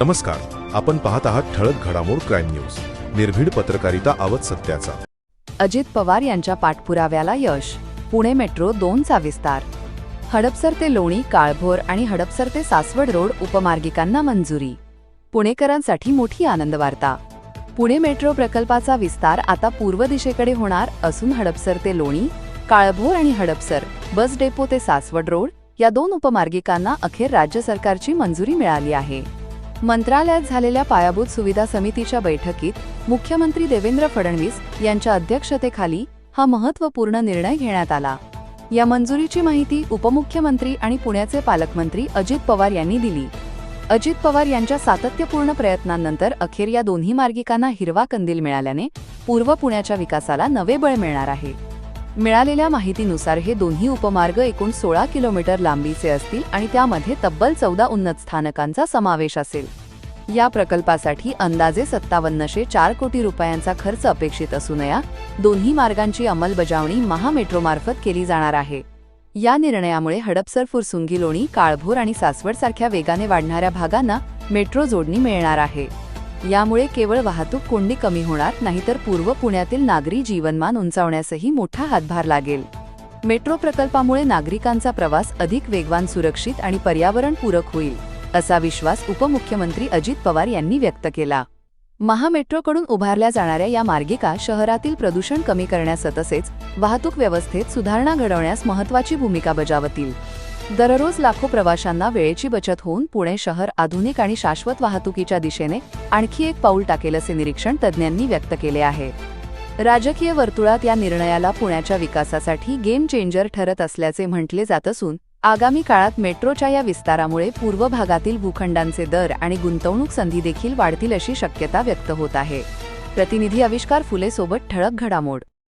नमस्कार. आपण पाहत आहात ठळक घडामोड क्राईम न्यूज. निर्भीड पत्रकारिता आवत सत्याचा. अजित पवार यांच्या पाठपुराव्याला यश. पुणे मेट्रो दोनचा विस्तार. हडपसर ते लोणी काळभोर आणि हडपसर ते सासवड रोड उपमार्गिकांना मंजुरी. पुणेकरांसाठी मोठी आनंद वार्ता पुणे मेट्रो प्रकल्पाचा विस्तार आता पूर्व दिशेकडे होणार असून हडपसर ते लोणी काळभोर आणि हडपसर बस डेपो ते सासवड रोड या दोन उपमार्गिकांना अखेर राज्य सरकारची मंजुरी मिळाली आहे. मंत्रालयात झालेल्या पायाभूत सुविधा समितीच्या बैठकीत मुख्यमंत्री देवेंद्र फडणवीस यांच्या अध्यक्षतेखाली हा महत्त्वपूर्ण निर्णय घेण्यात आला. या मंजुरीची माहिती उपमुख्यमंत्री आणि पुण्याचे पालकमंत्री अजित पवार यांनी दिली. अजित पवार यांच्या सातत्यपूर्ण प्रयत्नांनंतर अखेर या दोन्ही मार्गिकांना हिरवा कंदील मिळाल्याने पूर्व पुण्याच्या विकासाला नवे बळ मिळणार आहे. मिळालेल्या माहितीनुसार हे दोन्ही उपमार्ग एकूण सोळा किलोमीटर लांबीचे असतील आणि त्यामध्ये तब्बल चौदा उन्नत स्थानकांचा समावेश असेल. या प्रकल्पासाठी अंदाजे सत्तावन्नशे चार कोटी रुपयांचा खर्च अपेक्षित असून या दोन्ही मार्गांची अंमलबजावणी महामेट्रोमार्फत केली जाणार आहे. या निर्णयामुळे हडपसर फुरसुंगी लोणी काळभोर आणि सासवड सारख्या वेगाने वाढणाऱ्या भागांना मेट्रो जोडणी मिळणार आहे. यामुळे केवळ वाहतूक कोंडी कमी होणार नाहीतर पूर्व पुण्यातील नागरी जीवनमान उंचावण्यासही मोठा हातभार लागेल. मेट्रो प्रकल्पामुळे नागरिकांचा प्रवास अधिक वेगवान सुरक्षित आणि पर्यावरणपूरक होईल असा विश्वास उपमुख्यमंत्री अजित पवार यांनी व्यक्त केला. महामेट्रोकडून उभारल्या जाणाऱ्या या मार्गिका शहरातील प्रदूषण कमी करण्यास तसेच वाहतूक व्यवस्थेत सुधारणा घडवण्यास महत्वाची भूमिका बजावतील. दररोज लाखो प्रवाशांना वेळेची बचत होऊन पुणे शहर आधुनिक आणि शाश्वत वाहतुकीच्या दिशेने आणखी एक पाऊल टाकेल असे निरीक्षण तज्ज्ञांनी व्यक्त केले आहे. राजकीय वर्तुळात या निर्णयाला पुण्याच्या विकासासाठी गेम चेंजर ठरत असल्याचे म्हटले जात असून आगामी काळात मेट्रोच्या या विस्तारामुळे पूर्व भागातील भूखंडांचे दर आणि गुंतवणूक संधी देखील वाढतील अशी शक्यता व्यक्त होत आहे. प्रतिनिधी आविष्कार फुले सोबत ठळक घडामोड.